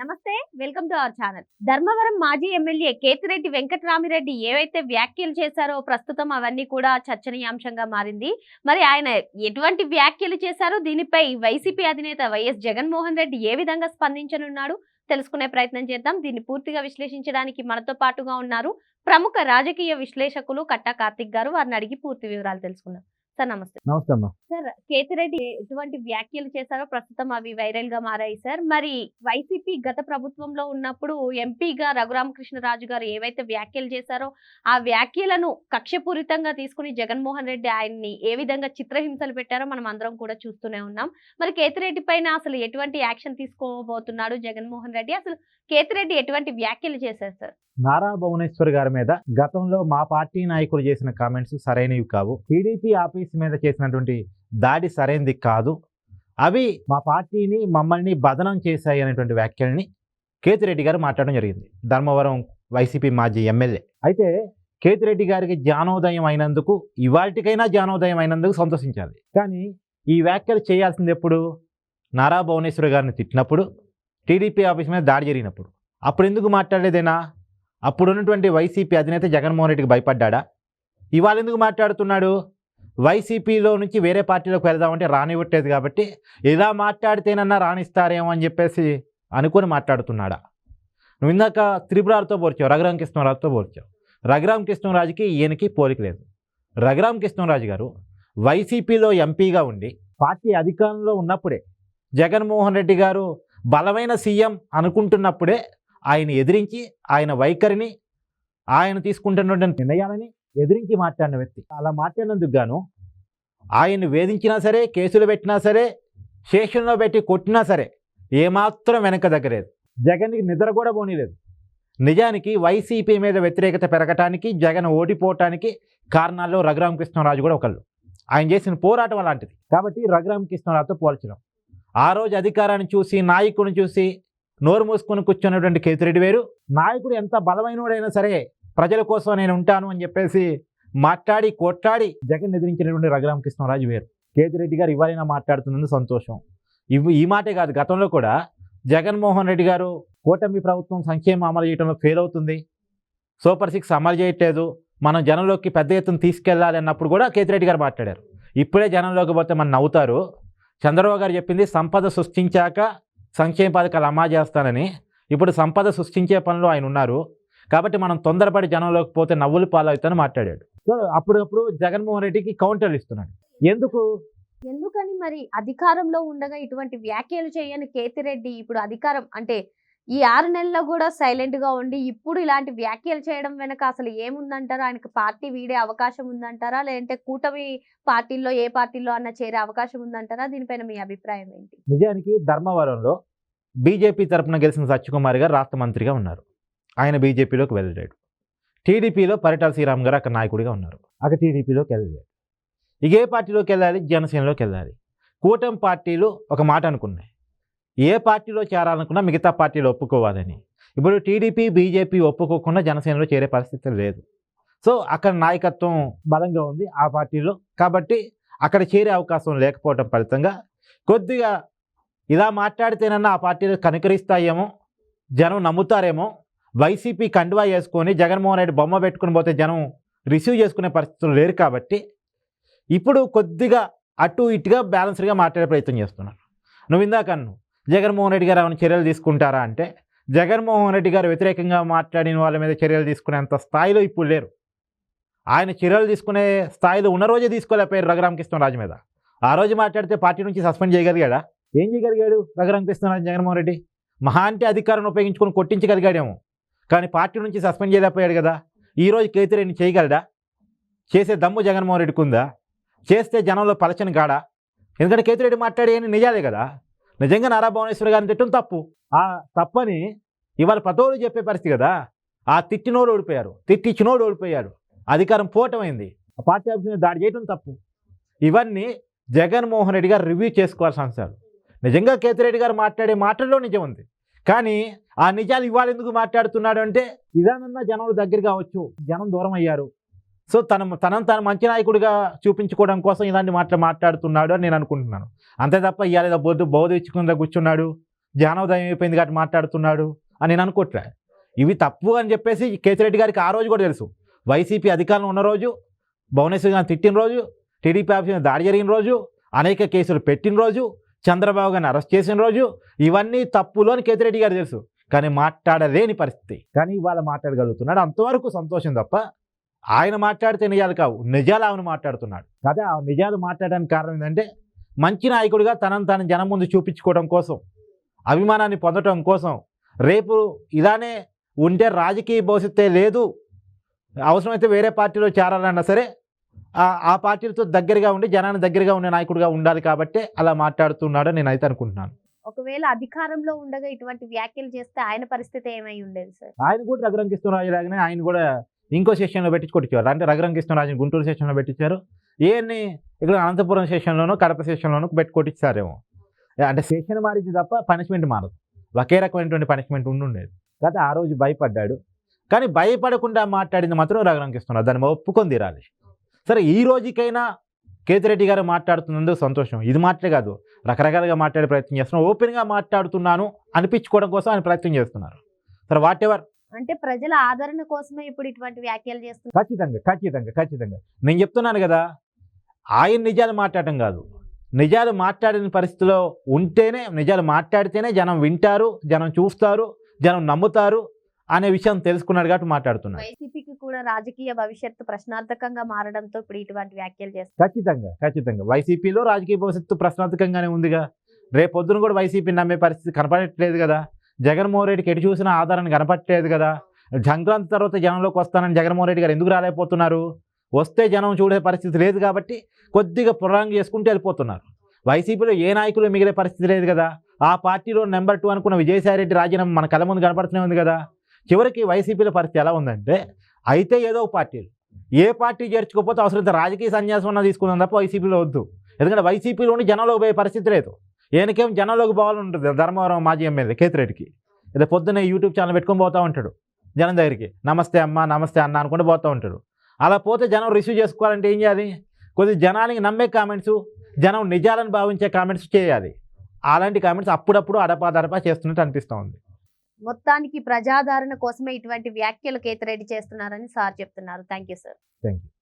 నమస్తే welcome to our channel. Dharmavaram మాజీ MLA Kethireddy Venkatarami Reddy ఏవైతే వ్యాఖ్యలు చేశారో ప్రస్తుతం అవన్నీ కూడా చర్చనీయాంశంగా మారింది. మరి ఆయన ఎటువంటి వ్యాఖ్యలు చేశారో దీనిపై వైసీపీ అధినేత వైఎస్ జగన్మోహన్ రెడ్డి ఏ విధంగా స్పందించనున్నాడు తెలుసుకునే ప్రయత్నం చేద్దాం. దీన్ని పూర్తిగా విశ్లేషించడానికి మనతో పాటుగా ఉన్నారు ప్రముఖ రాజకీయ విశ్లేషకులు కట్టా కార్తిక్ గారు. వారిని అడిగి పూర్తి వివరాలు తెలుసుకుందాం. సార్ నమస్తే. నమస్తే అమ్మా. సార్ కేతిరెడ్డి ఎటువంటి వ్యాఖ్యలు చేశారో ప్రస్తుతం అవి వైరల్గా మారాయి సార్. మరి వైసీపీ గత ప్రభుత్వంలో ఉన్నప్పుడు ఎంపీగా రఘురామకృష్ణరాజు గారు ఏవైతే వ్యాఖ్యలు చేశారో ఆ వ్యాఖ్యలను కక్షపూరితంగా తీసుకుని జగన్మోహన్ రెడ్డి ఆయన్ని ఏ విధంగా చిత్రహింసలు పెట్టారో మనం అందరం కూడా చూస్తూనే ఉన్నాం. మరి కేతిరెడ్డి పైన అసలు ఎటువంటి యాక్షన్ తీసుకోబోతున్నాడు జగన్మోహన్ రెడ్డి? అసలు కేతిరెడ్డి ఎటువంటి వ్యాఖ్యలు చేశారు సార్? నారా భువనేశ్వర్ గారి మీద గతంలో మా పార్టీ నాయకులు చేసిన కామెంట్స్ సరైనవి కావు. టీడీపీ ఆఫీస్ మీద చేసినటువంటి దాడి సరైనది కాదు. అవి మా పార్టీని మమ్మల్ని బదనం చేశాయి అనేటువంటి వ్యాఖ్యల్ని కేతిరెడ్డి గారు మాట్లాడడం జరిగింది. ధర్మవరం వైసీపీ మాజీ ఎమ్మెల్యే. అయితే కేతిరెడ్డి గారికి జ్ఞానోదయం అయినందుకు ఇవాటికైనా జ్ఞానోదయం అయినందుకు సంతోషించాలి. కానీ ఈ వ్యాఖ్యలు చేయాల్సింది ఎప్పుడు? నారా భువనేశ్వర్ గారిని తిట్టినప్పుడు టీడీపీ ఆఫీస్ మీద దాడి జరిగినప్పుడు. అప్పుడు ఎందుకు మాట్లాడలేదేనా? అప్పుడు ఉన్నటువంటి వైసీపీ అధినేత జగన్మోహన్ రెడ్డికి భయపడ్డా ఇవాళ ఎందుకు మాట్లాడుతున్నాడు? వైసీపీలో నుంచి వేరే పార్టీలోకి వెళ్దామంటే రానివ్వట్లేదు కాబట్టి ఇలా మాట్లాడితేనన్నా రాణిస్తారేమో అని చెప్పేసి అనుకుని మాట్లాడుతున్నాడా? నువ్వు ఇందాక త్రిపురాలతో పోల్చావు రఘురామ కృష్ణరాజుతో పోల్చావు. రఘురామ కృష్ణరాజుకి ఈయనకి పోలిక లేదు. రఘురామ కృష్ణరాజు గారు వైసీపీలో ఎంపీగా ఉండి పార్టీ అధికారంలో ఉన్నప్పుడే జగన్మోహన్ రెడ్డి గారు బలమైన సీఎం అనుకుంటున్నప్పుడే ఆయన ఎదిరించి ఆయన వైఖరిని ఆయన తీసుకుంటున్న నిర్ణయాలని ఎదిరించి మాట్లాడిన వ్యక్తి. అలా మాట్లాడినందుకు గాను ఆయన్ని వేధించినా సరే కేసులు పెట్టినా సరే స్టేషన్లో పెట్టి కొట్టినా సరే ఏమాత్రం వెనక దగ్గరేది. జగన్కి నిద్ర కూడా పోనీలేదు. నిజానికి వైసీపీ మీద వ్యతిరేకత పెరగటానికి జగన్ ఓడిపోవటానికి కారణాల్లో రఘురామకృష్ణరాజు కూడా ఒకళ్ళు. ఆయన చేసిన పోరాటం అలాంటిది. కాబట్టి రఘురామకృష్ణరాజుతో పోల్చడం. ఆ రోజు అధికారాన్ని చూసి నాయకుడిని చూసి నోరు మూసుకొని కూర్చున్నటువంటి కేతిరెడ్డి వేరు నాయకుడు ఎంత బలమైనడైనా సరే ప్రజల కోసం నేను ఉంటాను అని చెప్పేసి మాట్లాడి కొట్లాడి జగన్ ఎదిరించినటువంటి రఘురామకృష్ణరాజు వేరు. కేతిరెడ్డి గారు ఇవాళైనా మాట్లాడుతున్నందుకు సంతోషం. ఇవి ఈ మాటే కాదు గతంలో కూడా జగన్మోహన్ రెడ్డి గారు కూటమి ప్రభుత్వం సంక్షేమం అమలు చేయడంలో ఫెయిల్ అవుతుంది. సూపర్ సిక్స్ అమలు చేయట్లేదు. మనం జనంలోకి పెద్ద ఎత్తున తీసుకెళ్ళాలి అన్నప్పుడు కూడా కేతిరెడ్డి గారు మాట్లాడారు. ఇప్పుడే జనంలోకి పోతే మనం నవ్వుతారు. చంద్రబాబు గారు చెప్పింది సంపద సృష్టించాక సంక్షేమ పథకాలు అమలు చేస్తానని. ఇప్పుడు సంపద సృష్టించే పనిలో ఆయన ఉన్నారు. కాబట్టి మనం తొందరపడి జనంలోకి పోతే నవ్వులు పాలవుతానని మాట్లాడాడు. సో అప్పుడప్పుడు జగన్మోహన్ రెడ్డికి కౌంటర్లు ఇస్తున్నాడు. ఎందుకు? ఎందుకని మరి? అధికారంలో ఉండగా ఇటువంటి వ్యాఖ్యలు చేయని కేతిరెడ్డి ఇప్పుడు అధికారం అంటే ఈ ఆరు నెలల్లో కూడా సైలెంట్గా ఉండి ఇప్పుడు ఇలాంటి వ్యాఖ్యలు చేయడం వెనక అసలు ఏముందంటారా? ఆయనకి పార్టీ వీడే అవకాశం ఉందంటారా? లేదంటే కూటమి పార్టీల్లో ఏ పార్టీలో అన్న చేరే అవకాశం ఉందంటారా? దీనిపైన మీ అభిప్రాయం ఏంటి? నిజానికి ధర్మవరంలో బీజేపీ తరపున గెలిచిన సత్యకుమార్ గారు రాష్ట్ర మంత్రిగా ఉన్నారు. ఆయన బీజేపీలోకి వెళ్ళాడు టీడీపీలో పరిటాల శ్రీరామ్ గారు అక్కడ నాయకుడిగా ఉన్నారు. అక్కడ టీడీపీలోకి వెళ్ళాడు ఇక ఏ పార్టీలోకి వెళ్ళాలి జనసేనలోకి వెళ్ళాలి. కూటమి పార్టీలు ఒక మాట అనుకున్నాయి. ఏ పార్టీలో చేరాలనుకున్నా మిగతా పార్టీలు ఒప్పుకోవాలని. ఇప్పుడు టీడీపీ బీజేపీ ఒప్పుకోకుండా జనసేనలో చేరే పరిస్థితి లేదు. సో అక్కడ నాయకత్వం బలంగా ఉంది ఆ పార్టీలో. కాబట్టి అక్కడ చేరే అవకాశం లేకపోవడం ఫలితంగా కొద్దిగా ఇలా మాట్లాడితేనన్నా ఆ పార్టీలు కనుకరిస్తాయేమో జనం నమ్ముతారేమో వైసీపీ కండువా వేసుకొని జగన్మోహన్ రెడ్డి బొమ్మ పెట్టుకుని పోతే జనం రిసీవ్ చేసుకునే పరిస్థితులు లేరు కాబట్టి ఇప్పుడు కొద్దిగా అటు ఇటుగా బ్యాలెన్స్డ్గా మాట్లాడే ప్రయత్నం చేస్తున్నారు. నువ్వు ఇందాక అన్ను జగన్మోహన్ రెడ్డి గారు ఏమైనా చర్యలు తీసుకుంటారా అంటే జగన్మోహన్ రెడ్డి గారు వ్యతిరేకంగా మాట్లాడిన వాళ్ళ మీద చర్యలు తీసుకునేంత స్థాయిలో ఇప్పుడు లేరు. ఆయన చర్యలు తీసుకునే స్థాయిలో ఉన్న రోజే తీసుకోలేకపోయారు రఘురామకృష్ణరాజు మీద. ఆ రోజు మాట్లాడితే పార్టీ నుంచి సస్పెండ్ చేయగలిగాడా? ఏం చేయగలిగాడు రఘురామకృష్ణరాజు జగన్మోహన్ రెడ్డి? మహా అంటే అధికారాన్ని ఉపయోగించుకొని కొట్టించగలిగాడేమో. కానీ పార్టీ నుంచి సస్పెండ్ చేయలేకపోయాడు కదా. ఈరోజు రోజు చేయగలడా? చేసే దమ్ము జగన్మోహన్ రెడ్డికి ఉందా? చేస్తే జనంలో పలచని గాడా? ఎందుకంటే కేతిరెడ్డి మాట్లాడే నిజాలే కదా. నిజంగా నారా భువనేశ్వర్ గారిని తిట్టడం తప్పు. ఆ తప్పని ఇవాళ పతోలు చెప్పే పరిస్థితి కదా. ఆ తిట్టినోడు ఓడిపోయారు. తిట్టిచ్చినోడు ఓడిపోయారు. అధికారం పోవటమైంది ఆ పార్టీ ఆఫీస్ దాడి చేయడం తప్పు. ఇవన్నీ జగన్మోహన్ రెడ్డి గారు రివ్యూ చేసుకోవాల్సిన అంశాలు. నిజంగా కేతిరెడ్డి గారు మాట్లాడే మాటల్లో నిజం ఉంది. కానీ ఆ నిజాలు ఇవాళ ఎందుకు మాట్లాడుతున్నాడు అంటే ఇదానన్నా జనం దగ్గర కావచ్చు జనం దూరం అయ్యారు. సో తన తనను తన మంచి నాయకుడిగా చూపించుకోవడం కోసం ఇలాంటి మాటలు మాట్లాడుతున్నాడు అని నేను అనుకుంటున్నాను. అంతే తప్ప ఇవాళ ఏదో బొద్దు బౌద్ధ ఇచ్చుకుందా కూర్చున్నాడు జ్ఞానోదయం అయిపోయింది కాబట్టి మాట్లాడుతున్నాడు అని నేను అనుకోవట్లే. ఇవి తప్పు అని చెప్పేసి కేతిరెడ్డి గారికి ఆ రోజు కూడా తెలుసు. వైసీపీ అధికారంలో ఉన్న రోజు భువనేశ్వర్ గారిని తిట్టిన రోజు టీడీపీ ఆఫీస్ మీద దాడి జరిగిన రోజు అనేక కేసులు పెట్టిన రోజు చంద్రబాబు గారిని అరెస్ట్ చేసిన రోజు ఇవన్నీ తప్పులు అని కేతిరెడ్డి గారు తెలుసు. కానీ మాట్లాడలేని పరిస్థితి. కానీ ఇవాళ మాట్లాడగలుగుతున్నాడు. అంతవరకు సంతోషం తప్ప ఆయన మాట్లాడితే నిజాలు కావు. నిజాలు ఆమెను మాట్లాడుతున్నాడు. కదా ఆ నిజాలు మాట్లాడడానికి కారణం ఏంటంటే మంచి నాయకుడిగా తనను తన జనం ముందు చూపించుకోవడం కోసం అభిమానాన్ని పొందడం కోసం రేపు ఇలానే ఉంటే రాజకీయ భవిష్యత్తే లేదు. అవసరమైతే వేరే పార్టీలో చేరాలన్నా సరే ఆ- ఆ పార్టీలతో దగ్గరగా ఉండి జనాన్ని దగ్గరగా ఉండే నాయకుడిగా ఉండాలి కాబట్టి అలా మాట్లాడుతున్నాడని నేనైతే అనుకుంటున్నాను. ఒకవేళ అధికారంలో ఉండగా ఇటువంటి వ్యాఖ్యలు చేస్తే ఆయన పరిస్థితి ఏమై ఉండేది సార్? ఆయన కూడా రఘురంకిస్తురాజు లాగానే ఆయన కూడా ఇంకో సెషన్లో పెట్టి కొట్టించారు అంటే రఘురంకిస్తురాజుని గుంటూరు సెషన్లో పెట్టించారు. ఏన్ని ఇక్కడ అనంతపురం సెషన్లోనూ కడప సెషన్లోనూ పెట్టుకొట్టించారేమో అంటే సెషన్ మారింది తప్ప పనిష్మెంట్ మారదు. ఒకే రకమైనటువంటి పనిష్మెంట్ ఉండుండేది. కాబట్టి ఆ రోజు భయపడ్డాడు. కానీ భయపడకుండా మాట్లాడింది మాత్రం రఘురంకిస్తున్నారు దాన్ని ఒప్పుకొని తీరాలి. సరే ఈ రోజుకైనా కేతిరెడ్డి గారు మాట్లాడుతున్నందుకు సంతోషం. ఇది మాటలే కాదు. రకరకాలుగా మాట్లాడే ప్రయత్నం చేస్తున్నారు ఓపెన్గా మాట్లాడుతున్నాను అనిపించుకోవడం కోసం ఆయన ప్రయత్నం చేస్తున్నారు. సరే వాట్ ఎవర్? అంటే ప్రజల ఆదరణ కోసమే ఇప్పుడు ఇటువంటి వ్యాఖ్యలు చేస్తున్నారు. ఖచ్చితంగా ఖచ్చితంగా ఖచ్చితంగా. నేను చెప్తున్నాను కదా ఆయన నిజాలు మాట్లాడటం కాదు. నిజాలు మాట్లాడిన పరిస్థితిలో ఉంటేనే నిజాలు మాట్లాడితేనే జనం వింటారు జనం చూస్తారు జనం నమ్ముతారు అనే విషయం తెలుసుకున్నాడు కాబట్టి మాట్లాడుతున్నాడు. కూడా రాజకీయ భవిష్యత్తు ప్రశ్నార్థకంగా మారడంతో ఇప్పుడు ఇటువంటి వ్యాఖ్యలు చేస్తారు ఖచ్చితంగా ఖచ్చితంగా. వైసీపీలో రాజకీయ భవిష్యత్తు ప్రశ్నార్థకంగానే ఉందిగా రేపొద్దున కూడా వైసీపీ నమ్మే పరిస్థితి కనపడట్లేదు కదా. జగన్మోహన్ రెడ్డికి ఎటు చూసినా ఆధారాన్ని కనపడట్లేదు కదా. సంక్రాంతి తర్వాత జనంలోకి వస్తానని జగన్మోహన్ రెడ్డి గారు ఎందుకు రాలేకపోతున్నారు? వస్తే జనం చూడే పరిస్థితి లేదు కాబట్టి కొద్దిగా పురాంగ్ చేసుకుంటూ వెళ్ళిపోతున్నారు. వైసీపీలో ఏ నాయకులు మిగిలే పరిస్థితి లేదు కదా. ఆ పార్టీలో నెంబర్ టూ అనుకున్న విజయసాయి రెడ్డి రాజీనామా మన కళ్ళ ముందు కనపడుతూనే ఉంది కదా. చివరికి వైసీపీలో పరిస్థితి ఎలా ఉందంటే అయితే ఏదో పార్టీలు ఏ పార్టీ చేర్చుకోకపోతే అవసరమైతే రాజకీయ సన్యాసం అన్న తీసుకుందాం తప్ప వైసీపీలో వద్దు. ఎందుకంటే వైసీపీలో ఉండి జనంలోకి పోయే పరిస్థితి లేదు. ఈయనకేం జనంలోకి పోవాలని ఉంటుంది. ధర్మవరం మాజీ ఎమ్మెల్యే కేతిరెడ్డికి. ఏదో పొద్దున్నే యూట్యూబ్ ఛానల్ పెట్టుకొని పోతూ ఉంటాడు. జనం దగ్గరికి. నమస్తే అమ్మ నమస్తే అన్న అనుకుంటూ పోతూ ఉంటాడు. అలా పోతే జనం రిసీవ్ చేసుకోవాలంటే ఏం చేయాలి? కొద్దిగా జనానికి నమ్మే కామెంట్స్ జనం నిజాలను భావించే కామెంట్స్ చేయాలి. అలాంటి కామెంట్స్ అప్పుడప్పుడు అడపా దడపా చేస్తున్నట్టు అనిపిస్తూ ఉంది. మొత్తానికి ప్రజాదరణ కోసమే ఇటువంటి వ్యాఖ్యలు కేతిరెడ్డి చేస్తున్నారని సార్ చెప్తున్నారు. Thank you sir. Thank you